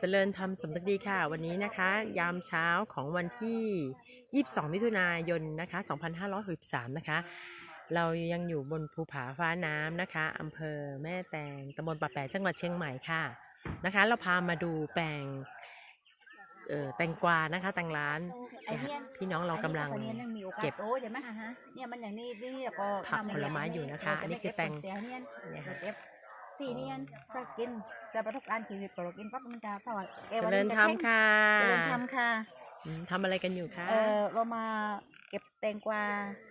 เจริญธรรมสำนึกดีค่ะ วันนี้นะคะ ยามเช้าของวันที่ 22 มิถุนายนนะคะ 2563 นะคะ เรายังอยู่บนภูผาฟ้าน้ำนะคะอำเภอแม่แตงตำบลป่าแปะจังหวัดเชียงใหม่ค่ะนะคะ เราพามาดูแปลงเอ่อแตงกวานะคะแตงร้านไอ้เนี่ยพี่น้องเรากำลังไอ้เนี่ยมันมีโอกาสเก็บโตใช่ไหมอ่าฮะเนี่ยมันอย่างนี้นี่แล้วก็ผักทำผลไม้อยู่นะคะ อันนี้คือแตงเสียเนี่ยเนี่ยเราค่ะเก็บสี่เนี่ยถ้ากิน แต่ประสบการณ์ชีวิตเรากินปั๊บมันจะเท่าไหร่เอเจวันรินี้ญจะธรรมแข็งค่ะเจริญธรรมค่ะอืมทำอะไรกันอยู่คะเออเรามาเก็บแตงกวา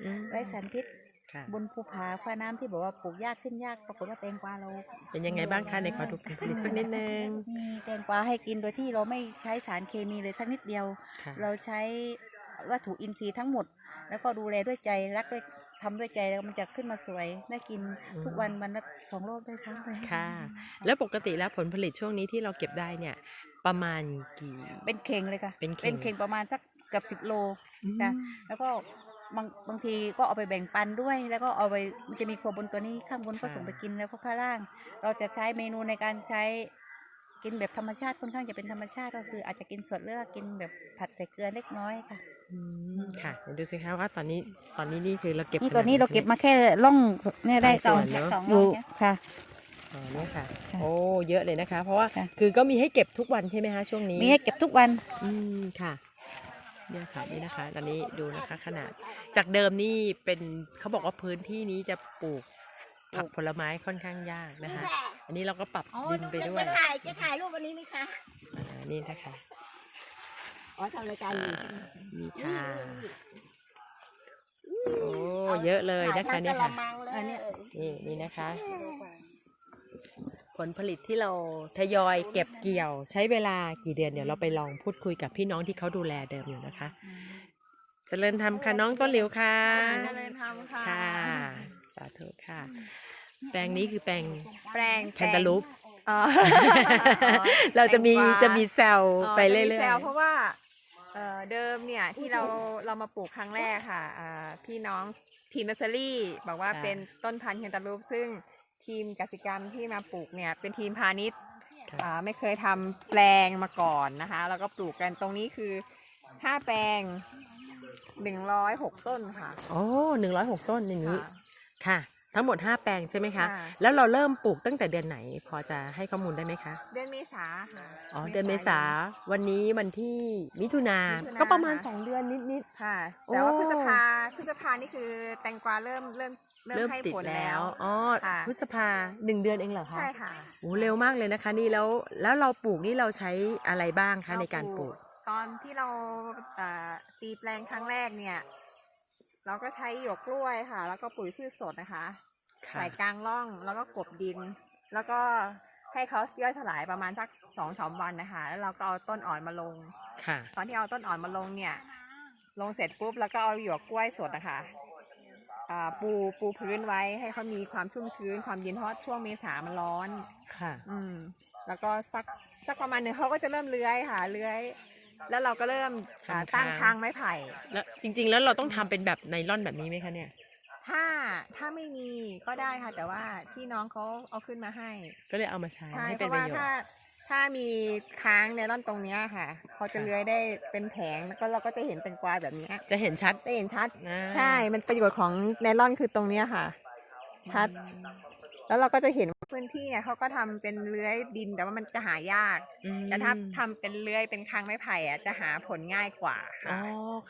มไร้สารพิษค่ะบนภูผาฟ้าน้ำที่บอกว่าปลูกยากขึ้นยากปรากฏว่าแตงกวาเรา เป็นยังไงบ้างคะในขอดูผลผลิตสักนิดนึงมีแตงกวาให้กินโดยที่เราไม่ใช้สารเคมีเลยสักนิดเดียวค่ะเราใช้วัตถุอินทรีย์ทั้งหมด แล้วก็ดูแลด้วยใจรักด้วย ทำด้วยใจแล้วมันจะขึ้นมาสวยได้กินทุกวันวันละสองรอบได้ครั้งเลยค่ะ แล้วปกติแล้วผลผลิตช่วงนี้ที่เราเก็บได้เนี่ย ประมาณกี่ เป็นเข่งเลยค่ะ เป็นเข่งเข่งประมาณสักเกือบสิบโลค่ะแล้วก็บางบางทีก็เอาไปแบ่งปันด้วย แล้วก็เอาไปมันจะมีครัวบนตัวนี้ข้างบนก็ส่งไปกินแล้วก็ข้างล่าง เราจะใช้เมนูในการใช้กินแบบธรรมชาติค่อนข้างจะเป็นธรรมชาติก็คืออาจจะกินสดหรือว่ากินแบบผัดใส่เกลือเล็กน้อยค่ะอืม ค่ะเดี๋ยวดูสิคะว่าตอนนี้ตอนนี้นี่คือเราเก็บนี่ตัวนี้ขดเราเก็บมาแค่ล่องเนี่ยได้บางส่วนเนอะอยู่ค่ะอ๋อเนี่ยค่ะค่ะ โอ้เยอะเลยนะคะ เพราะว่าค่ะคือก็มีให้เก็บทุกวันใช่ไหมคะช่วงนี้ มีให้เก็บทุกวัน อืมค่ะเนี่ยค่ะนี่นะคะ ตอนนี้ดูนะคะ ขนาด จากเดิมนี่เป็นเขาบอกว่าพื้นที่นี้จะปลูกผักผลไม้ค่อนข้างยากนะคะ อันนี้เราก็ปรับดินไปด้วยจะถ่ายจะถ่ายรูปวันนี้ไหมคะอ่านี่นะคะ อ๋อทำรายการอ่าอยู่นี่ค่ะโอ้เยอะเลยนะคะนี่ค่ะอันเนี้ยนี่นี่นะคะ ผลผลิตที่เราทยอยเก็บเกี่ยว ใช้เวลากี่เดือนเดี๋ยวเราไปลองพูดคุยกับพี่น้องที่เขาดูแลเดิมอยู่นะคะเจริญธรรมค่ะน้องต้นหลิวค่ะเจริญธรรมค่ะค่ะสาธุค่ะ แปลงนี้คือแปลงแปลงแคนตาลูปอ๋อเราจะมีแตงกวาจะมีแซลอ๋อไปเรื่จะมีอยแซวๆเพราะว่าเอ่อเดิมเนี่ยที่เราเรามาปลูกครั้งแรกค่ะอ่าพี่น้องทีมเนอร์เซอรี่บอกว่าค่ะ เป็นต้นพันธุ์แคนตาลูปซึ่งทีมกสิกรรมที่มาปลูกเนี่ยเป็นทีมพาณิชย์ค่ะอ่าไม่เคยทำแปลงมาก่อนนะคะ แล้วก็ปลูกกันตรงนี้คือห้าแปลงหนึ่งร้อยหกต้นค่ะโอ้หนึ่งร้อยหกต้นอย่างนี้ ค่ะ ค่ะ ทั้งหมดห้าแปลงใช่ไหมคะ ค่ะ แล้วเราเริ่มปลูกตั้งแต่เดือนไหน พอจะให้ข้อมูลได้ไหมคะ เดือนเมษาค่ะ อ๋อ เดือนเมษา วันนี้วันที่มิถุนา มิถุนาก็ประมาณ ค่ะสองเดือนนิด ค่ะ แต่ว่าโอ้ พฤษภาพฤษภานี่คือแตงกวาเริ่มเริ่มๆ เริ่เริ่มมให้ติดผลแล้แล้ว ว อ๋อ ค่ะ พฤษภาหนึ่งเดือนเองเหรอคะใช่ค่ะโอ้เร็วมากเลยนะคะนี่แล้ว แล้วเราปลูกนี่เราใช้อะไรบ้างคะในการปลูก ตอนที่เราเอ่อตีแปลงครั้งแรกเนี่ย เราก็ใช้หยวกกล้วยค่ะ แล้วก็ปุ๋ยพืชสดนะคะค่ะใส่กลางร่องแล้วก็กลบดิน แล้วก็ให้เขาย่อยสลายประมาณสักสองสามวันนะคะ แล้วเราก็เอาต้นอ่อนมาลงค่ะตอนที่เอาต้นอ่อนมาลงเนี่ย ลงเสร็จปุ๊บแล้วก็เอาหยวกกล้วยสดนะคะอ่าปูปูพื้นไว้ให้เขามีความชุ่มชื้น ความเย็นเพราะช่วงเมษามันร้อน ค่ะ อืม แล้วก็สักสักประมาณหนึ่งเขาก็จะเริ่มเลื้อยค่ะเลื้อย แล้วเราก็เริ่มอ่าทำทาง ตั้งทางไม้ไผ่ แล้วจริง ๆ แล้วเราต้องทำเป็นแบบไนล่อนแบบนี้ไหมคะเนี่ย ถ้าถ้าไม่มีก็ได้ค่ะ แต่ว่าพี่น้องเขาเอาขึ้นมาให้ ก็เลยเอามาใช้ใช่ให้เพเป็นราะประว่าโยชถ้าน์ ถ้ามีค้างในร่อนตรงเนี้ยค่ะเขาจะค่ะ เลื้อยได้เป็นแผงแล้วก็เราก็จะเห็นเป็นกวาแบบเนี้ยจะเห็นชัดจะเห็นชัด นะใช่ มันประโยชน์ของไนลอนคือตรงเนี้ยค่ะ ชัด แล้วเราก็จะเห็นว่า พื้นที่เนี่ยเขาก็ทำเป็นเลื้อยดินแต่ว่ามันจะหายากอืมแต่ถ้าทำเป็นเลื้อยเป็นคางไม้ไผ่อะจะหาผลง่ายกว่าอ๋อ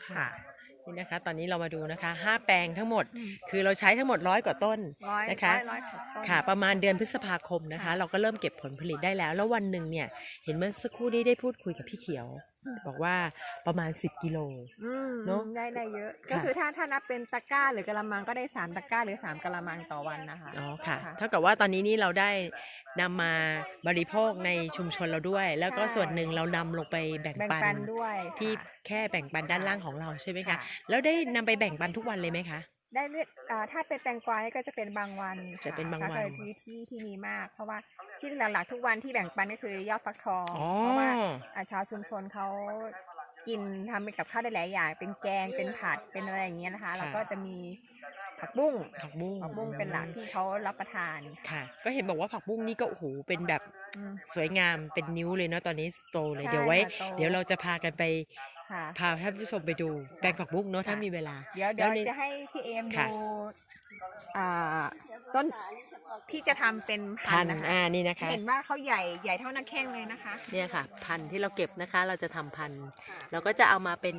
ค่ะค่ะนี่นะคะ ตอนนี้เรามาดูนะคะห้าแปลงทั้งหมดอืมคือเราใช้ทั้งหมดร้อยกว่าต้นร้อยนะคะร้อยร้อยกว่าต้นค่ะ ประมาณเดือนพฤษภาคมนะคะค่ะเราก็เริ่มเก็บผลผลิตได้แล้ว แล้ววันหนึ่งเนี่ย เห็นเมื่อสักครู่นี้ได้พูดคุยกับพี่เขียว บอกว่าประมาณ 10กิโลอืมเนอะได้ได้เยอะค่ะก็คือถ้าถ้านับเป็นตะกร้าหรือกะละมังก็ได้สามตะกร้าหรือสามกะละมังต่อวันนะคะอ๋อค่ะค่ะเท่ากับว่าตอนนี้นี่เราได้นำมาบริโภคในชุมชนเราด้วย แล้วก็ใช่ส่วนหนึ่งเรานำลงไปแบ่งแบ่งปันปันด้วยที่ค่ะแค่แบ่งปันด้านล่างของเราใช่ไหมคะค่ะแล้วได้นำไปแบ่งปันทุกวันเลยไหมคะ ได้เลือกอ่าถ้าเป็นแตงกวานี่ก็จะเป็นบางวันจะเป็นบางวันถ้เกิดที่ที่ที่มีมาก เพราะว่าที่หลักๆทุกวันที่แบ่งปันก็คือยอดฟักทองอ๋อเพราะว่าอ่าชาวชุมชนเขากินทำเป็นกับข้าวได้หลายอย่าง เป็นแกง เป็นผัด เป็นอะไรอย่างเงี้ยนะคะ แล้วก็จะมี ผักบุ้งผักบุ้งผักบุ้งเป็นหลักที่เขารับประทานค่ะ ก็เห็นบอกว่าผักบุ้งนี่ก็โอ้โหเป็นแบบอืมสวยงามเป็นนิ้วเลยเนาะตอนนี้โตเลยใช่เดี๋ยวไว้ค่ะโตเดี๋ยวเราจะพากันไปค่ะพาท่านผู้ชมไปดูแปลงผักบุ้งเนาะถ้ามีเวลา เดี๋ยวเดี๋ยวแล้วนี่จะให้พี่เอมค่ะดูอ่าต้น ที่จะทำเป็นพัพันนธุ์ธุ์นะคะอ่านี่นะคะ เห็นว่าเขาใหญ่ใหญ่เท่าหน้าแข้งเลยนะคะ เนี่ยค่ะ พันธุ์ที่เราเก็บนะคะ เราจะทำพันธุ์ค่ะเราก็จะเอามาเป็น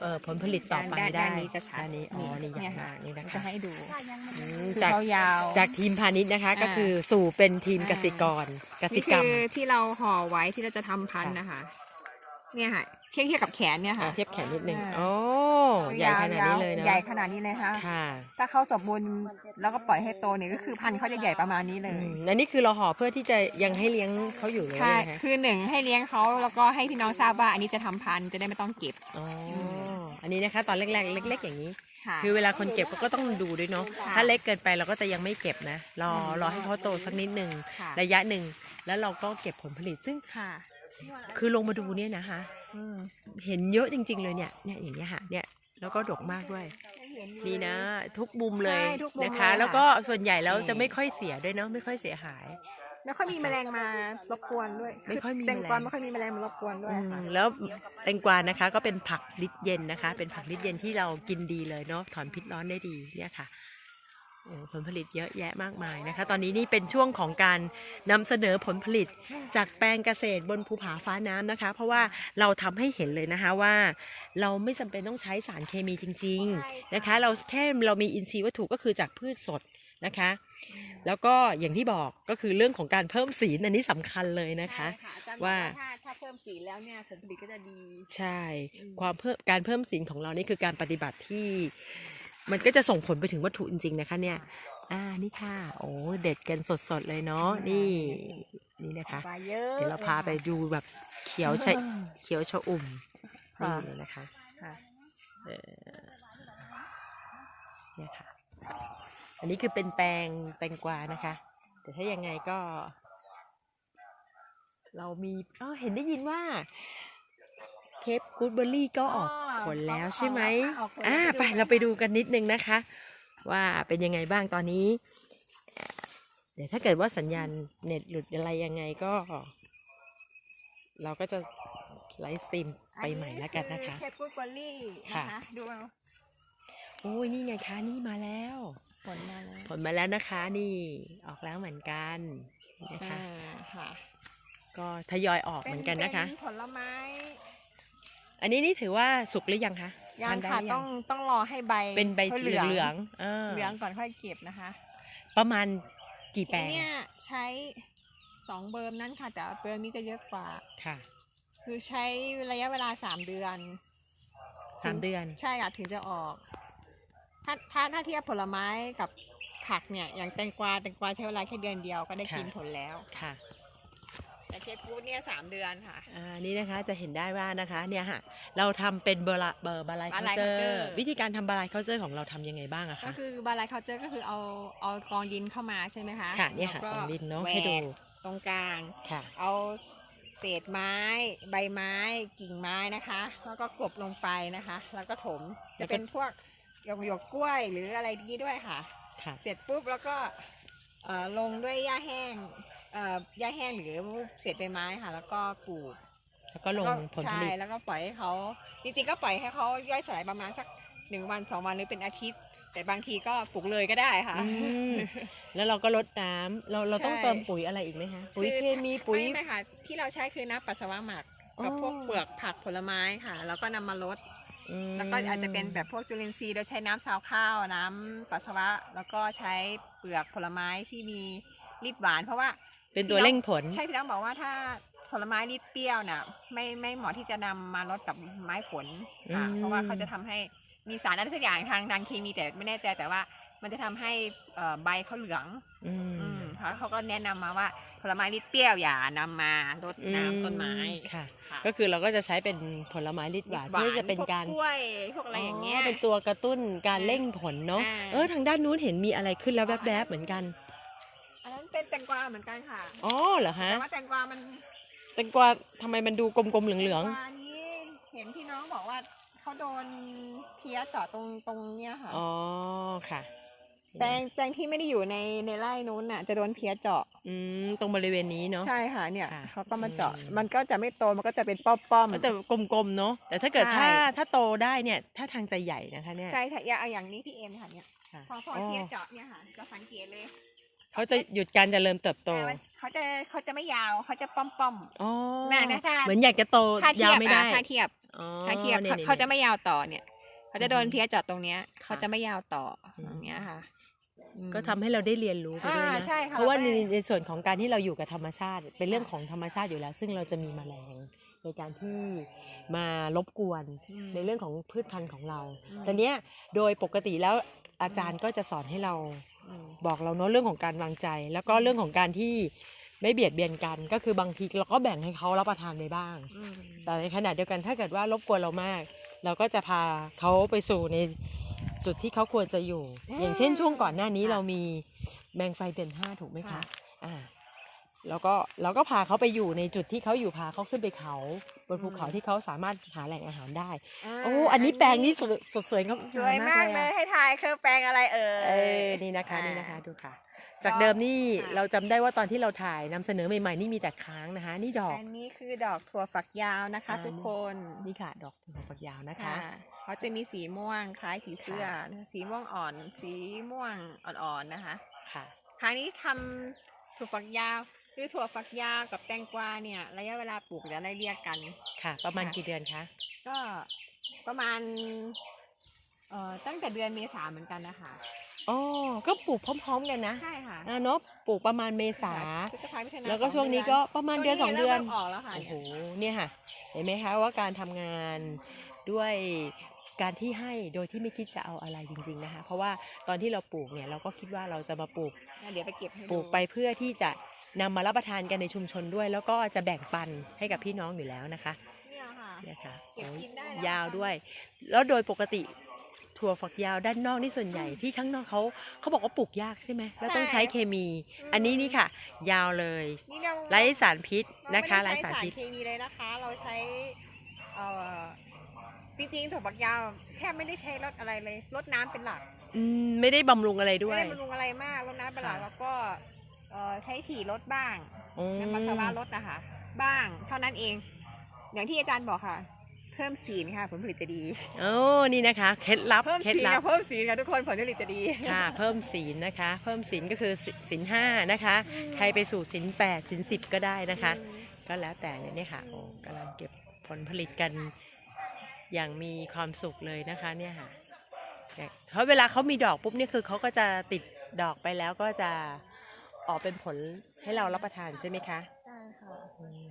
เอ่อผลผลิตต่อไปด้านได้ด้านนี้จะชัดด้านนี้อ๋อนี่ใหญ่เนี่ยมาค่ะกนี่นะจะคะให้ดูอืมคือจากเขายาวจากทีมพาณิชย์นะคะอ่าก็คือสู่เป็นทีมอ่าเกษตรกรกสินี่กรรมคือที่เราห่อไว้ที่เราจะทำพันธุ์ค่ะนะคะ เนี่ยค่ะเทียบเทียบกับแขนเนี่ยอ่าค่ะเทียบแขนนิดนึงอ่าโอ้ ใหญ่ขนาดนี้เลยเนาะใหญ่ขนาดนี้เลยค่ะค่ะถ้าเขาสมบูรณ์แล้วก็ปล่อยให้โตเนี่ยก็คือพันธุ์เขาจะใหญ่ประมาณนี้เลอืยมอันนี้คือเราห่อเพื่อที่จะยังให้เลี้ยงเขาอยู่เลยใช่นะคะคือหนึ่งให้เลี้ยงเขาแล้วก็ให้พี่น้องทราบว่าอันนี้จะทำพันธุ์จะได้ไม่ต้องเก็บอ๋ออันนี้นะคะ ตอนแรกๆเล็ก ๆ อย่างนี้ค่ะคือเวลาคนเก็บเขาก็ต้องดูด้วยเนาะค่ะถ้าเล็กเกินไปเราก็จะยังไม่เก็บนะ รออืมรอให้เขาโตสักนิดหนึ่งค่ะระยะหนึ่ง แล้วเราก็เก็บผลผลิตซึ่งค่ะคือลงมาดูเนี่ยนะคะอืมเห็นเยอะจริง ๆ เลยเนี่ยเนี่ยอย่างเงี้ยค่ะเนี่ย แล้วก็ดกมากด้วย นี่นะ ทุกมุมเลยใช่ทุกมุมนะคะ เลยค่ะ แล้วก็ส่วนใหญ่แล้วนี่จะไม่ค่อยเสียด้วยเนาะไม่ค่อยเสียหาย ไม่ค่อยมีแมลงมารบกวนด้วยไม่ค่อยมีแตงกวาแมลงไม่ค่อยมีแมลงมารบกวนด้วยอืค่ะมแล้วแตงกวานะคะ ก็เป็นผักลิดเย็นนะคะ เป็นผักลิดเย็นที่เรากินดีเลยเนาะถอนพิษร้อนได้ดีเนี่ยค่ะโอ้ ผลผลิตเยอะแยะมากมายนะคะ ตอนนี้นี่เป็นช่วงของการนำเสนอผลผลิตจากแปลงเกษตรบนภูผาฟ้าน้ำนะคะ เพราะว่าเราทำให้เห็นเลยนะคะว่า เราไม่จำเป็นต้องใช้สารเคมีจริง ๆนะคะ เราแค่เรามีอินทรีย์วัตถุก็คือจากพืชสดนะคะ แล้วก็อย่างที่บอกก็คือเรื่องของการเพิ่มสีนอันนี้สำคัญเลยนะคะใช่อาจารย์ว่าบอกถ้าถ้าเพิ่มสีแล้วเนี่ยผลผลิตก็จะดี ใช่อืมความเพิ่มการเพิ่มสีของเรานี่คือการปฏิบัติที่ มันก็จะส่งผลไปถึงวัตถุจริง ๆ นะคะ เนี่ย อ่า นี่ค่ะ โอ้ เด็ดกันสดๆเลยเนาะ นี่ นี่นะคะปลาเยอะเดี๋ยวเราพาไปดูแบบเขียวชะเขียวชะอุ่มค่ะนี่เลยนะคะค่ะเออเนี่ยค่ะ อันนี้คือเป็นแปลงแตงกวานะคะ แต่ถ้ายังไงก็ เรามีอ๋อเห็นได้ยินว่า เคปกูดเบอร์รี่ก็ออกผลแล้วใช่ไหมออกผลอ่าแล้วไปเราไปดูกันนิดนึงนะคะ ว่าเป็นยังไงบ้างตอนนี้เอ่อเดี๋ยวถ้าเกิดว่าสัญญาณเน็ตหลุดอะไรยังไงก็ เราก็จะไลฟ์สตรีมไปใหม่แล้วกันนะคะเคปกูดเบอร์รี่นะค่ะคะดูเอาโอ้ยนี่ไงคะนี่มาแล้วผลมาแล้วผลมาแล้วนะคะนี่ออกแล้วเหมือนกันนะคะอ่าค่ะก็ทยอยออกเหมือนกันนะคะเป็ผลไม้ อันนี้นี่ถือว่าสุกหรือยังคะยังทานได้ค่ะหรืต้องต้องรอให้ใบเป็นใบขาเหลืองเหลืองๆอ่าเหลืองก่อนค่อยเก็บนะคะ ประมาณกี่แปลงเนี่ยใช้สองเบิร์มนั่นค่ะ แต่เบิร์มนี้จะเยอะกว่าค่ะ คือใช้ระยะเวลาสามเดือนสามเดือน ใช่ค่ะถึงจะออก ถ้าถ้าถ้าเทียบผลไม้กับผักเนี่ยอย่างแตงกวาแตงกวาใช้เวลาแค่เดือนเดียวก็ได้ค่ะกินผลแล้วค่ะ แต่เคปฟูดเนี่ยสามเดือนค่ะ อ่านี่นะคะจะเห็นได้ว่านะคะเนี่ยค่ะเราทำเป็นเบอร์ละเบอร์บาลายบาเคาลายเจอ culture ร์วิธีการทำบาลายเคาเจอร์ของเราทำยังไงบ้างอะก็คะคือบาลายเคาเจอร์ก็คือเอาเอากองดินเข้ามาใช่ไหมคะค่ะเนี่ยค่ะแล้วของดินเนาะแวให้ดูกตรงกลาง ค่ะ เอาเศษไม้ ใบไม้กิ่งไม้นะคะ แล้วก็กลบลงไปนะคะ แล้วก็ถมแล้จะวก็ เป็นพวกหยกหยกกล้วยหรืออะไรนี้ด้วยค่ะ ค่ะ เสร็จปุ๊บแล้วก็เอ่อลงด้วยหญ้าแห้ง เอ่อหญ้าแห้งหรือเศษใบไม้ค่ะ แล้วก็ปลูกแล้วก็ลงผลผใช่ลิต แล้วก็ปล่อยให้เขาจริงๆก็ปล่อยให้เขาย่อยสลายประมาณสักหนึ่งวันสองวันหรือเป็นอาทิตย์ แต่บางทีก็ปลูกเลยก็ได้ค่ะ อืม แล้วเราก็ลดน้ำเราเราต้องใช่ เติมปุ๋ยอะไรอีกไหมคะปุ๋ยอเคมีปุ๋ย ไม่ไม่ค่ะ ที่เราใช้คือน้ำปัสสาวะหมักกับอ๋อ พวกเปลือกผักผลไม้ค่ะ แล้วก็นำมาลดอืมแล้วก็อาจจะเป็นแบบพวกจุลินทรีย์โดยใช้น้ำซาวข้าวน้ำปัสสาวะ แล้วก็ใช้เปลือกผลไม้ที่มีรีบหวาน เพราะว่า เป็นตัวเร่งผล ใช่พี่น้องบอกว่าถ้าผลไม้รีบเปรี้ยวน่ะ ไม่ไม่เหมาะที่จะนำมาลดกับไม้ผลค่ะอืมเพราะว่าเขาจะทำให้มีสารอะไรสักอย่างทางทางเคมีแต่ไม่แน่ใจแต่ว่ามันจะทำให้เอ่อใบเขาเหลืองอืมอืมเพราะเขาก็แนะนำมาว่าผลไม้รีบเปรี้ยวอย่านำมาลดน้ำต้นไม้ค่ะค่ะ ก็คือเราก็จะใช้เป็นผลไม้ลิดหวานเพื่อจะเป็นการพวกกล้วยพวกอะไรอย่างเงี้ยเป็นตัวกระตุ้นการเร่งผลเนาะอ่าเออทางด้านนู้นเห็นมีอะไรขึ้นแล้วแวบๆเหมือนกัน อันนั้นเป็นแตงกวาเหมือนกันค่ะ อ๋อเหรอฮะ แต่ว่าแตงกวามันแตงกวาทำไมมันดูกลมๆเหลืองแตกวานี้เห็นพี่น้องบอกว่าเขาโดนเพี้ยเจาะตรงตรงเนี้ยค่ะ อ๋อค่ะแตงแตงที่ไม่ได้อยู่ในในไร่นู้นน่ะ จะโดนเพี้ยเจาะ อืมตรงบริเวณนี้เนาะ ใช่ค่ะเนี่ยค่ะเขาก็มาเจาะ อืม มันก็จะไม่โตมันก็จะเป็นป้อมป้อมๆแต่กลมๆเนาะแต่ถ้าเกิดใช่ ถ้าถ้าโตได้เนี่ยถ้าทางจะใหญ่นะคะเนี่ย ใช่ค่ะอย่างอย่างนี้พี่เอ็มค่ะเนี่ย ค่ะพอพออ๋อเพี้ยเจาะเนี่ยค่ะจะสังเกตเลย เขาจะหยุดการเจริญเติบโตแต่ว่าเขาจะเขาจะไม่ยาวเขาจะป้อมป้อมอ๋อน่ะนะคะเหมือนอยากจะโตๆถ้าเทียาวยบไม่ได้อะถ้าเทียบอ๋อถ้าเทียบนี่เขานี่เขาจะไม่ยาวต่อเนี่ย เขาจะโดนอืมเพี้ยเจาะตรงเนี้ยค่ะเขาจะไม่ยาวต่ออืมอย่างเงี้ยค่ะอืมก็ทำให้เราได้เรียนรู้ไปด้วยอ่านะใช่ค่ะเพราะว่าในเราได้ในส่วนของการที่เราอยู่กับธรรมชาติ เป็นเรื่องค่ะของธรรมชาติอยู่แล้ว ซึ่งเราจะมีแมลงในการที่มารบกวนอืมในเรื่องของพืชพันธุ์ของเราอืมแต่เนี้ยโดยปกติแล้วอาจารย์ก็จะสอนให้เราอืม บอกเราเนาะเรื่องของการวางใจ แล้วก็เรื่องของการที่ไม่เบียดเบียนกันก็คือบางทีเราก็แบ่งให้เขารับประทานไปบ้างอืมแต่ในขณะเดียวกันถ้าเกิดว่ารบกวนเรามาก เราก็จะพาเขาไปสู่ในจุดที่เขาควรจะอยู่ อย่างเช่นช่วงก่อนหน้านี้ค่ะเรามีแมงไฟเดือนห้าถูกไหมคะค่ะอ่า แล้วก็เราก็พาเขาไปอยู่ในจุดที่เขาอยู่พาเขาขึ้นไปเขา บนภูเขาที่เขาสามารถหาแหล่งอาหารได้าโอ้อันนี้แปลงนี้สวยสดสวยงามสวยมากเลยอะให้ทายคือแปลงอะไรเอ่ยเออนี่นะคะอ่านี่นะคะดูค่ะ จากเดิมนี่ค่ะเราจำได้ว่าตอนที่เราถ่ายนำเสนอใหม่ๆนี่มีแต่ค้างนะคะ นี่ดอกอันนี้คือดอกถั่วฝักยาวนะคะอ่าทุกคนนี่ค่ะ ดอกถั่วฝักยาวนะคะค่ะเขาจะมีสีม่วงคล้ายผีเสื้อนะคะสีม่วงอ่อน สีม่วงอ่อนๆนะคะค่ะครั้งนี้ทำถั่วฝักยาว คือถั่วฝักยาวกับแตงกวาเนี่ย ระยะเวลาปลูกจะไล่เรียกกัน ค่ะ ประมาณค่ะกี่เดือนคะก็ประมาณเอ่อตั้งแต่เดือนเมษาเหมือนกันนะคะอ๋อก็ปลูกพร้อม ๆ กันนะใช่ค่ะอ่าเนาะปลูกประมาณเมษาพฤษภามิถุนาแล้วก็สอช่วงนี้ก็ประมาณเดือนสองเดือนริ่มออกแล้วค่ะโอ้โหเนี่ยเนี่ยค่ะ เห็นไหมคะว่าการทำงานด้วยการที่ให้โดยที่ไม่คิดจะเอาอะไรจริง ๆนะคะ เพราะว่าตอนที่เราปลูกเนี่ยเราก็คิดว่าเราจะมาปลูกเดี๋ยวไปเก็บให้ดูปลูกไปเพื่อที่จะ นำมารับประทานกันในชุมชนด้วย แล้วก็จะแบ่งปันให้กับพี่น้องอยู่แล้วนะคะเนี่ยค่ะเนี่ยค่ะเก็บโอ้ยกินได้แล้วยาวค่ะด้วย แล้วโดยปกติถั่วฝักยาวด้านนอกนี่ส่วนใหญ่ที่ข้างนอกเขาเขาบอกว่าปลูกยากใช่ไหมแล้วต้องใช้เคมี อันนี้นี่ค่ะ ยาวเลยนี่เราไร้สารพิษเรานะคะไม่ไร้ได้สารใช้สารพิษเคมีเลยนะคะ เราใช้เอ่อจริงๆถั่วฝักยาวแทบไม่ได้ใช้รดอะไรเลยรดน้ำเป็นหลัก อืมไม่ได้บำรุงอะไรด้วไม่ยได้บำรุงอะไรมากรดน้ำเป็นหลักค่ะแล้วก็ เอ่อใช้ฉี่รดบ้างอืม น้ำปัสสาวะรดนะคะบ้างเท่านั้นเอง อย่างที่อาจารย์บอกค่ะ เพิ่มสีนค่ะผลผลิตจะดี โอ้นี่นะคะเคล็ดลับเพิ่มเคล็ดสีนลับ ค่ะเพิ่มสีนค่ะทุกคนผลผลิตจะดี ค่ะเพิ่มศีลนะคะ เพิ่มศีลก็คือศีลห้านะคะใครไปสู่ศีลแปดศีลสิบก็ได้นะคะ ก็แล้วแต่เลยเนี่ยค่ะโอ้กำลังเก็บผลผลิตกันอย่างมีความสุขเลยนะคะเนี่ยค่ะเนี่ยเพราะเวลาเขามีดอกปุ๊บเนี่ยคือเขาก็จะติดดอกไปแล้วก็จะ ออกเป็นผลให้เรารับประทานใช่ไหมคะใช่ค่ะอืม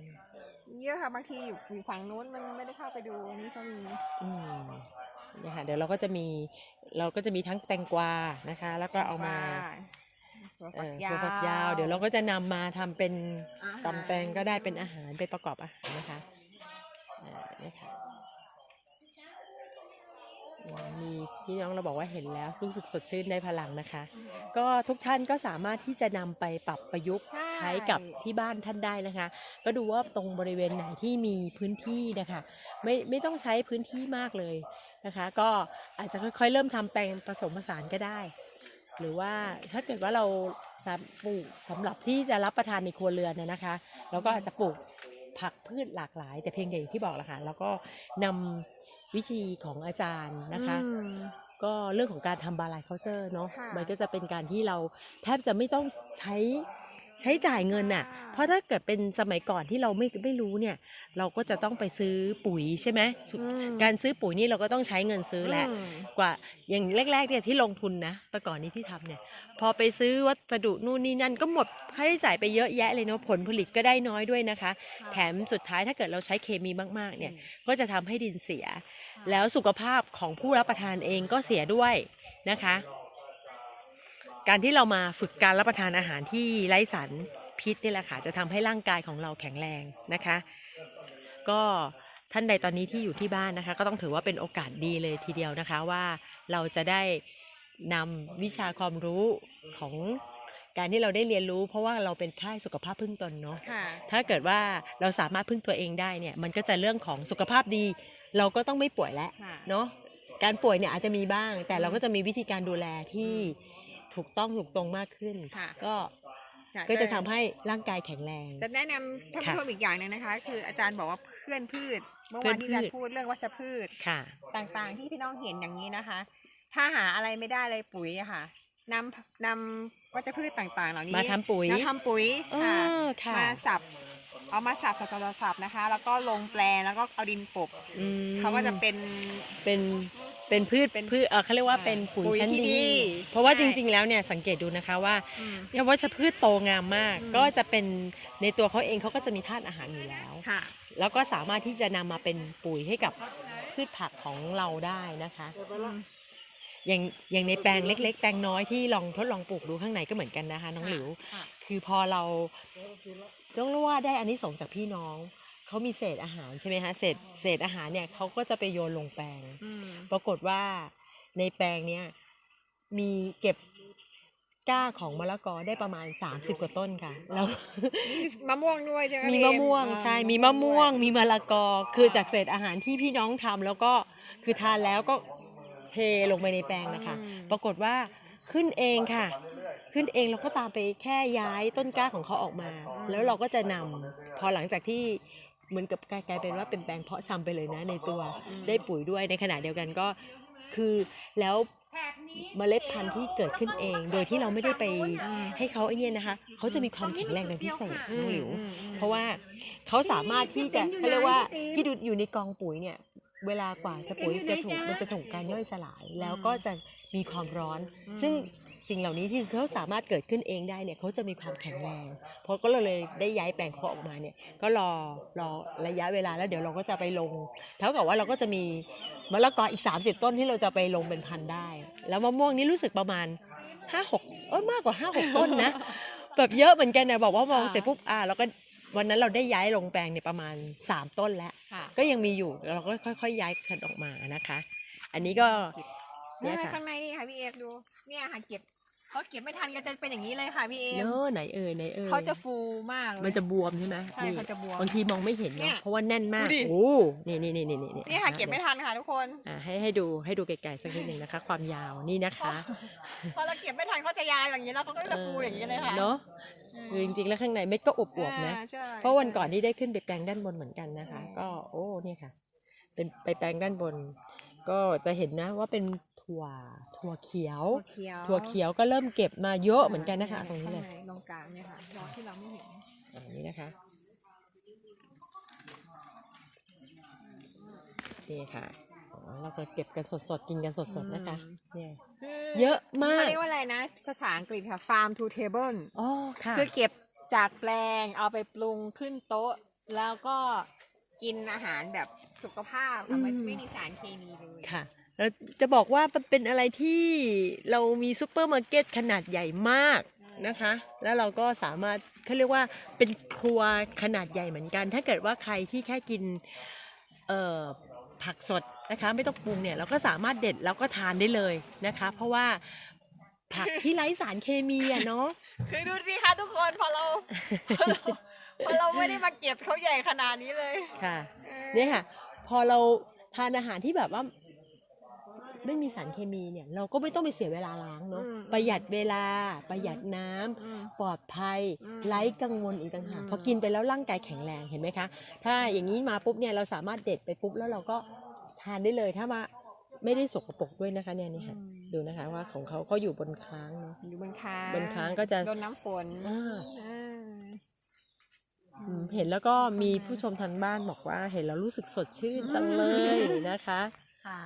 เยอะค่ะบางทีอยู่อยู่ฝั่งนู้นมันไม่ได้เข้าไปดูอันนี้ก็มีอืมเนี่ยค่ะเดี๋ยวเราก็จะมีเราก็จะมีทั้งแตงกวานะคะ แล้วก็เอามาถั่วเอฝักอยาวถั่วฝักยาว เดี๋ยวเราก็จะนำมาทำเป็นอาหารตำแตงก็ได้เป็นอาหารไปประกอบอาหารนะคะอ่าเนี่ยค่ะอื มมีพี่น้องเราบอกว่าเห็นแล้วรู้สึกสดชื่นได้พลังนะคะ ก็ทุกท่านก็สามารถที่จะนำไปปรับประยุกต์ใช่ใช้กับที่บ้านท่านได้นะคะ ก็ดูว่าตรงบริเวณไหนที่มีพื้นที่นะคะ ไม่ไม่ต้องใช้พื้นที่มากเลยนะคะ ก็อาจจะค่อยๆ เริ่มทำแปลงผสมผสานก็ได้ หรือว่าถ้าเกิดว่าเราสามปลูกสำหรับที่จะรับประทานในครัวเรือนนะนะคะเราก็อาจจะปลูกผักพืชหลากหลาย แต่เพียงแต่อย่างที่บอกแหละค่ะแล้วก็นำ วิธีของอาจารย์นะคะอืมก็เรื่องของการทำบาลายเคาเจอร์เนาะค่ะมันก็จะเป็นการที่เราแทบจะไม่ต้องใช้ใช้จ่ายเงินน่ะค่ะ เพราะถ้าเกิดเป็นสมัยก่อนที่เราไม่ไม่รู้เนี่ย เราก็จะต้องไปซื้อปุ๋ยใช่ไหมสุดอืมการซื้อปุ๋ยนี่เราก็ต้องใช้เงินซื้อแหละมกว่าอย่างแรกๆเนี่ยที่ลงทุนนะแต่ก่อนนี้ที่ทำเนี่ย พอไปซื้อวัสดุนู่นนี่นั่นก็หมดค่าใช้จ่ายไปเยอะแยะเลยเนาะผลผลิตก็ได้น้อยด้วยนะคะ แถมสุดท้ายถ้าเกิดเราใช้เคมีมากๆเนี่ย ก็จะทำให้ดินเสีย แล้วสุขภาพของผู้รับประทานเองก็เสียด้วยนะคะ การที่เรามาฝึกการรับประทานอาหารที่ไร้สารพิษนี่แหละค่ะจะทำให้ร่างกายของเราแข็งแรงนะคะ ก็ท่านใดตอนนี้ที่อยู่ที่บ้านนะคะ ก็ต้องถือว่าเป็นโอกาสดีเลยทีเดียวนะคะว่าเราจะได้นำวิชาความรู้ของการที่เราได้เรียนรู้ เพราะว่าเราเป็นค่ายสุขภาพพึ่งตนเนาะค่ะถ้าเกิดว่าเราสามารถพึ่งตัวเองได้เนี่ย มันก็จะเรื่องของสุขภาพดี เราก็ต้องไม่ป่วยแล้วค่ะเนาะการป่วยเนี่ยอาจจะมีบ้าง แต่เราก็จะมีวิธีการดูแลที่อืถูกต้องถูกตรงมากขึ้นค่ะก็ค่ก็จะทำให้ร่างกายแข็งแรง จะแนะนำท่านค่ะผู้ชมอีกอย่างหนึงนะคะ คืออาจารย์บอกว่าเพื่อนพืช เมื่อเพื่วาอนนที่อาจารพืชย์พูดเรื่องวัชพืชค่ะ ต่างๆที่พี่น้องเห็นอย่างนี้นะคะ ถ้าหาอะไรไม่ได้เลยปุ๋ยอะค่ะนำนำวัชพืชต่างๆ เหล่านี้มาทำปุ๋ยแล้วทำปุ๋ยเอค่ะอค่ะมาสับ เอามาสับสับสับสับสับนะคะ แล้วก็ลงแปลงแล้วก็เอาดินปบอืมเขาก็จะเป็น เป็นเป็นพืชเป็นพืชเออเขาเรียกว่าอ่าเป็นปุ๋ยปุ๋ยชั้นที่ดี ดีเพราะว่าใช่จริง ๆ แล้วเนี่ยสังเกตดูนะคะว่าอืม เนี่ยวัชพืชโตงามมาก อืม ก็จะเป็นในตัวเขาเองเขาก็จะมีธาตุอาหารอยู่แล้ว ค่ะ แล้วก็สามารถที่จะนำมาเป็นปุ๋ยให้กับพืชผักของเราได้นะคะ อย่างอย่างในแปลงเล็ก ๆ แปลงน้อยที่ลองทดลองปลูกดูข้างในก็เหมือนกันนะคะ น้องหลิว ค่ะ คือพอเรา ต้องเรียกว่าได้อันนี้ส่งส์จากพี่น้องเขามีเศษอาหารใช่ไหมคะเศษเศษอาหารเนี่ยเขาก็จะไปโยนลงแปลงอืมปรากฏว่าในแปลงเนี้ยมีเก็บก้าของมะละกอได้ประมาณ 30 กว่าต้นค่ะ แล้วมีมะม่วงด้วยใช่ไหมมีพี่มะเอ็ม่วงอ่าใช่มีมะม่วง มีมะละกอ คือจากเศษอาหารที่พี่น้องทำแล้วก็คือทานแล้วก็เทลงไปในแปลงนะคะอืมปรากฏว่าขึ้นเองค่ะ ขึ้นเองเราก็ตามไปแค่ย้ายต้นกล้าของเขาออกมา แล้วเราก็จะนำพอหลังจากที่เหมือนกับกลายกลายเป็นว่าเป็นแปลงเพาะชำไปเลยนะในตัวได้ปุ๋ยด้วยในขณะเดียวกันก็คือแล้วเมล็ดพันธุ์ที่เกิดขึ้นเอง โดยที่เราไม่ได้ไปให้เขาไอ้เนี่ยนะคะเขาจะมีความแข็งแรงเป็นพิเศษน้องหลิวอืมอืมเพราะว่าเขาสามารถที่จะเขาเรียกว่าที่ดูอยู่ในกองปุ๋ยเนี่ยเวลากว่าจะปุ๋ยจะถูกมันจะถูกการย่อยสลาย แล้วก็จะมีความร้อน ซึ่ง สิ่งเหล่านี้ที่เขาสามารถเกิดขึ้นเองได้เนี่ยเขาจะมีความแข็งแรงเพราะก็เลยได้ย้ายแปลงเขาออกมาเนี่ยก็รอรอระยะเวลาแล้วเดี๋ยวเราก็จะไปลงเท่ากับว่าเราก็จะมีมะละกออีก 30 ต้นที่เราจะไปลงเป็นพันธุ์ได้ แล้วมะม่วงนี่รู้สึกประมาณห้าหกเออมากกว่าห้าหกต้นนะแบบเยอะเหมือนกันนะบอกว่ามองอ่าเสร็จปุ๊บอ่าแล้วก็วันนั้นเราได้ย้ายลงแปลงเนี่ยประมาณสามต้นแล้วค่ะก็ยังมีอยู่เราก็ค่อย ๆ ย้ายกันออกมานะคะ อันนี้ก็เนี่เนี่ยยค่ะข้างในนี่ค่ะพี่เอกดูเนี่ยค่ะเก็บ เขาเก็บไม่ทันก็จะเป็นอย่างนี้เลยค่ะพี่เอกเนอะไหนเอ่ยไหนเอ่ยเขาจะฟูมากเลย มันจะบวมใช่ไหมใช่นี่เขาจะบวม บางทีมองไม่เห็นเนี่เนาะยเพราะว่าแน่นมาก ดูดิ โอ้นี่นี่นี่นี่นี่เนี่ยค่ะเก็บไม่ทันค่ะทุกคน อ่าให้ให้ดูให้ดูไกลๆสักนิดหนึ่งนะคะ ความยาวนี่นะคะพอเราเก็บไม่ทันเขาจะยายอย่างนี้แล้วเขาก็จะฟูอย่างนี้เลยค่ะเนาะคือจริงๆแล้วข้างในเม็ดก็อวบๆนะ อ่าใช่เพราะวันก่อนที่ได้ขึ้นไปแปลงด้านบนเหมือนกันนะคะ ก็โอ้เนี่ยค่ะ เป็นไปแปลงด้านบน ก็จะเห็นนะว่าเป็น ถั่วถั่วเขียว ถั่วเขียวถั่วเขียวก็เริ่มเก็บมาเยอะเหมือนกันนะคะตรงนี้เลยข้าใตรงกลางเนี่ยค่ะดอกที่เราไม่เห็นอันนี้นะคะนี่ค่ะอ๋อเราก็เก็บกันสดๆ กินกันสดๆ นะคะเนี่ยเยอะมากเขาเรียกว่าอะไรนะ ภาษาอังกฤษค่ะ farm to table อ๋อค่ะ คือเก็บจากแปลงเอาไปปรุงขึ้นโต๊ะ แล้วก็กินอาหารแบบสุขภาพค่ะไม่อืมไม่มีสารเคมีเลยค่ะ แล้วจะบอกว่ามันเป็นอะไรที่เรามีซูเปอร์มาร์เก็ตขนาดใหญ่มากนะคะ แล้วเราก็สามารถเขาเรียกว่าเป็นครัวขนาดใหญ่เหมือนกัน ถ้าเกิดว่าใครที่แค่กินเอ่อผักสดนะคะไม่ต้องปรุงเนี่ยเราก็สามารถเด็ดแล้วก็ทานได้เลยนะคะ เพราะว่าผักที่ไร้สารเคมีอะเนาะคือดูสิคะทุกคนพอเราพอเราพอเราไม่ได้มาเก็บเขาใหญ่ขนาดนี้เลยค่ะออเนี่ยค่ะ พอเราทานอาหารที่แบบว่า ไม่มีสารเคมีเนี่ย เราก็ไม่ต้องไปเสียเวลาล้างเนาะประหยัดเวลา ประหยัดน้ำอืมปลอดภัยอืมไร้กังวลอีกต่างหากอืมพอกินไปแล้วร่างกายแข็งแรงเห็นไหมคะ ถ้าอย่างนี้มาปุ๊บเนี่ยเราสามารถเด็ดไปปุ๊บแล้วเราก็ทานได้เลยถ้ามาไม่ได้สกปรกด้วยนะคะเนี่ยนี่ค่ะดูนะคะว่าของเขาก็อยู่บนค้างเนาะอยู่บนค้างบนค้างก็จะโดนน้ำฝนอ่าอ่าอืมเห็นแล้วก็มีผู้ชมทางบ้านบอกว่า เห็นแล้วรู้สึกสดชื่นจังเลยนะคะค่ะ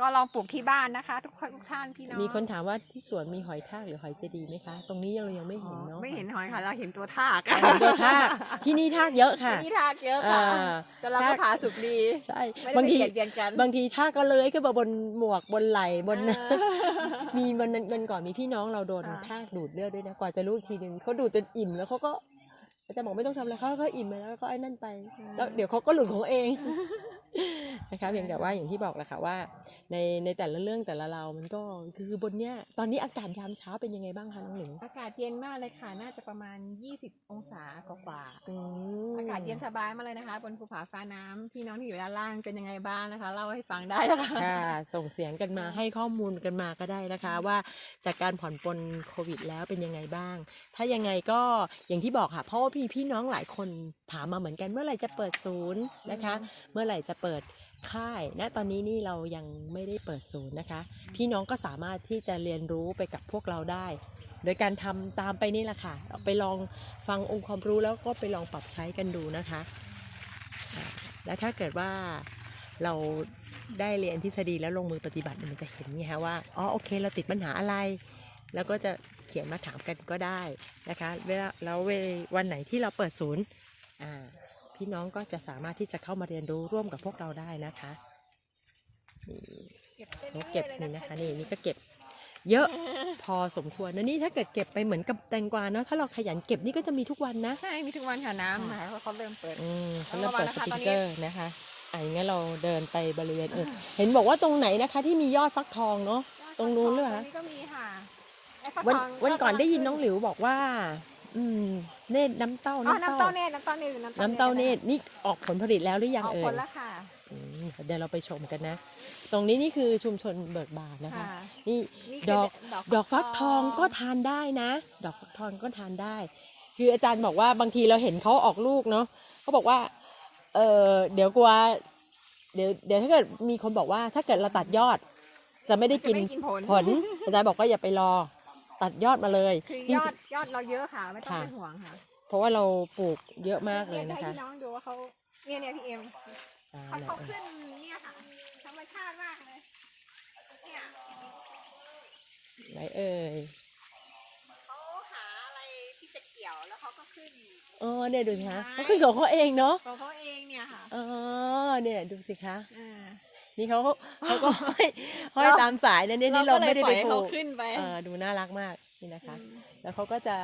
ก็ลองปลูกที่บ้านนะคะ ทุกคนทุกท่านพี่น้องมีคนถามว่าที่สวนมีหอยทากหรือหอยเจดีย์ไหมคะ ตรงนี้เรายังไม่อ๋เห็นอเนาะไม่เห็นหอยค่ะ เราเห็นตัวทากเราเห็นตัวทากที่นี่ทากเยอะค่ะที่นี่ทากเยอะค่ะอ่าแต่เราก็ผาสุกดีใช่ไม่ได้บางไปทีเบียดเบียนกันบางทีทากก็เลื้อยขึ้นมาบนหมวกบนไหล่บนเออมีมันมันก่อนมีพี่น้องเราโดนค่ะทากดูดเลือดด้วยนะกว่าจะรู้อีกทีหนึ่งเขาดูดจนอิ่มแล้วเขาก็อาจารย์บอกไม่ต้องทำอะไรเขาก็อิ่มไปแล้วก็ไอ้นั่นไป แล้วเดี๋ยวเขาก็หลุดของเอง นะคะเพียงแต่ว่าอย่างที่บอกแหละค่ะว่า ในในแต่ละเรื่องแต่ละเรา มันก็คือบนเนี้ยตอนนี้อากาศยามเช้าเป็นยังไงบ้างคะน้องหลิง อากาศเย็นมากเลยค่ะ น่าจะประมาณ 20 องศากว่าๆอืมอากาศเย็นสบายมากเลยนะคะ บนภูผาฟ้าน้ำพี่น้องที่อยู่ด้านล่างเป็นยังไงบ้างนะคะเล่าให้ฟังได้นะคะ ค่ะ ส่งเสียงกันมาให้ข้อมูลกันมาก็ได้นะคะ ว่าจากการผ่อนปลนโควิดแล้วเป็นยังไงบ้าง ถ้ายังไงก็อย่างที่บอกค่ะเพราะว่าพี่พี่น้องหลายคนถามมาเหมือนกันเมื่อไหร่จะเปิดศูนย์นะคะ เมื่อไหร่จะเปิดค่ายณตอนนี้นี่เรายังไม่ได้เปิดศูนย์นะคะ พี่น้องก็สามารถที่จะเรียนรู้ไปกับพวกเราได้ โดยการทำตามไปนี่แหละค่ะเอาไปลองฟังองค์ความรู้แล้วก็ไปลองปรับใช้กันดูนะคะอ่าและถ้าเกิดว่าเราได้เรียนทฤษฎีแล้วลงมือปฏิบัติเนี่ยมันจะเห็นไงคะว่าอ๋อโอเค เราติดปัญหาอะไร แล้วก็จะเขียนมาถามกันก็ได้นะคะเวลาแล้วเววันไหนที่เราเปิดศูนย์อ่า พี่น้องก็จะสามารถที่จะเข้ามาเรียนรู้ร่วมกับพวกเราได้นะคะนี่เขาเก็บนี่นะคะนี่นี่ก็เก็บ เยอะพอสมควรนะนี่ถ้าเกิดเก็บไปเหมือนกับแตงกวาเนาะถ้าเราขยันเก็บนี่ก็จะมีทุกวันนะใช่มีทุกวันค่ะน้ำนะคะเพราะเขาเริ่มเปิดอืมเขาเริ่มเปิดระสวังนะคะปริงเกอร์นะคะอะอย่างงั้นเราเดินไปบริเวณอื่นเห็นบอกว่าตรงไหนนะคะ ที่มียอดฟักทองเนาะตรงนู้นหรือเปล่าตรงนี้ก็มีค่ะไอ้ฟักวันทองวันก่อนได้ยินน้องหลิวบอกว่า อืมเนตรน้ำเต้าอ๋อน้ำน้ำเต้าเต้าเนตรน้ำเต้าเนตรน้ำเต้าเนตรนี่ออกผลผลิตแล้วหรือยังออกเอ่ผยลแล้วค่ะอืมเดี๋ยวเราไปชมกันนะ ตรงนี้นี่คือชุมชนเบิกบานนะคะนี่ นี่ดคืออก ดอกฟักทองก็ทานได้นะ ดอกฟักทองก็ทานได้ คืออาจารย์บอกว่าบางทีเราเห็นเขาออกลูกเนาะเขาบอกว่า เออเดี๋ยวกลัวเดี๋ยวเดี๋ยวถ้าเกิดมีคนบอกว่า ถ้าเกิดเราตัดยอด จะไม่ได้กินจะไม่กินผลผลอาจารย์บอกว่าอย่าไปรอ ตัดยอดมาเลย คือจริยงอดยอดเราเยอะค่ะไม่ต้องค่ะ เป็นห่วงค่ะเพราะว่าเราปลูกเยอะมากเลยนะคะให้พี่น้องดูว่าเขาเนี่ยเนี่ยพี่เอ็มอ่าเขาไหนเขาเอ่ยขึ้นเนี่ยค่ะธรรมชาติมากเลยเนี่ยไหนเอ่ยเขาหาอะไรที่จะเกี่ยวแล้วเขาก็ขึ้น อ๋อเนี่ยดูสิคะเขาขึ้นของเขาเองเนาะของเขาเองเนี่ยค่ะอ๋อเนี่ยดูสิคะ อ่า นี่เขาเขาก็ห้อยห้อยตามสายนะเนี่ยนี่เราไม่ได้ไปก็ลยปล่อยให้ลูเขากขึ้นไปเออดูน่ารักมากนี่นะคะอืมแล้วเขาก็จะ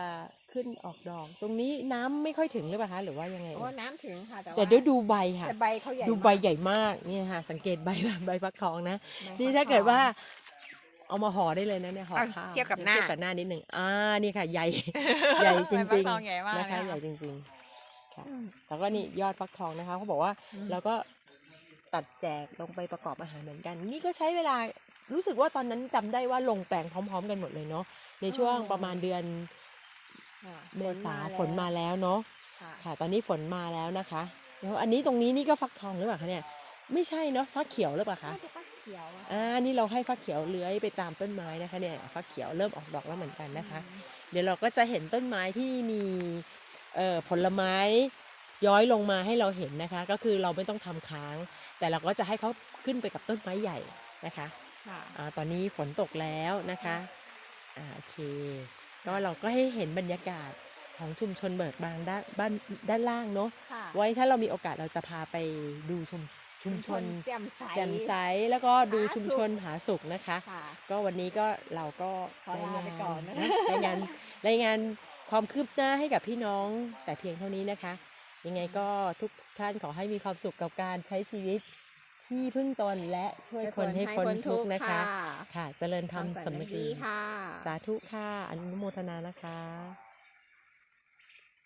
ขึ้นออกดอก ตรงนี้น้ำไม่ค่อยถึงหรือเปล่าคะหรือว่ายังไงโอ้น้ำถึงค่ะ แต่ว่าแต่เดี๋ยวดูใบค่ะแต่ใบเขาใหญ่ดูใบมากใหญ่มากนี่ค่ะ สังเกตใบใบฟักทองนะใบนี่ฟัถ้าเกิดว่าทเอามาห่อได้เลยนะเนี่ยห่ออะข้าวเทียบกับหน้าเทียบกับหน้านิดหนึ่งอ่านี่ค่ะ ใหญ่ใหญ่จใบฟัริกงทองใหญ่มากๆนะคะเลยใหญ่ค่ะจริงๆค่ะอืมแล้วก็นี่ยอดฟักทองนะคะเขาบอกว่าอืมเราก็ ตัดแจกลงไปประกอบอาหารเหมือนกัน นี่ก็ใช้เวลารู้สึกว่าตอนนั้นจำได้ว่าลงแปลงพร้อม ๆ กันหมดเลยเนาะในช่วงประมาณเดือนค่ะเมษาฝฝนนมามาแล้วแล้วเนาะค่ะค่ะ ตอนนี้ฝนมาแล้วนะคะแล้วอันนี้ตรงนี้นี่ก็ฟักทองหรือเปล่าคะเนี่ยไม่ใช่เนาะฟักเขียวหรือเปล่าคะน่าจะฟักเขียวอะอ่านี่เราให้ฟักเขียวเลื้อยไปตามต้นไม้นะคะเนี่ยฟักเขียวเริ่มออกดอกแล้วเหมือนกันนะคะ เดี๋ยวเราก็จะเห็นต้นไม้ที่มีเอ่อผลไม้ ย้อยลงมาให้เราเห็นนะคะ ก็คือเราไม่ต้องทำค้าง แต่เราก็จะให้เขาขึ้นไปกับต้นไม้ใหญ่นะคะค่ะอ่าตอนนี้ฝนตกแล้วนะคะอ่าโอเคก็เราก็ให้เห็นบรรยากาศของชุมชนเบิกบานด้านบ้านด้านล่างเนาะค่ะไว้ถ้าเรามีโอกาสเราจะพาไปดูชุมชุมชนแจ่มใสแจ่มใสแล้วก็ดูผาสุกชุมชนผาสุกนะคะค่ะก็วันนี้ก็เราก็ขอลาไปก่อนนะรายงานรายงานความคืบหน้าให้กับพี่น้องแต่เพียงเท่านี้นะคะ ยังไงก็ทุกท่านขอให้มีความสุขกับการใช้ชีวิตที่พึ่งตนและช่วยคนให้พ้นทุกข์นะคะ ค่ะ เจริญธรรมทำสำนึกดีค่ะ สาธุค่ะอนุโมทนานะคะ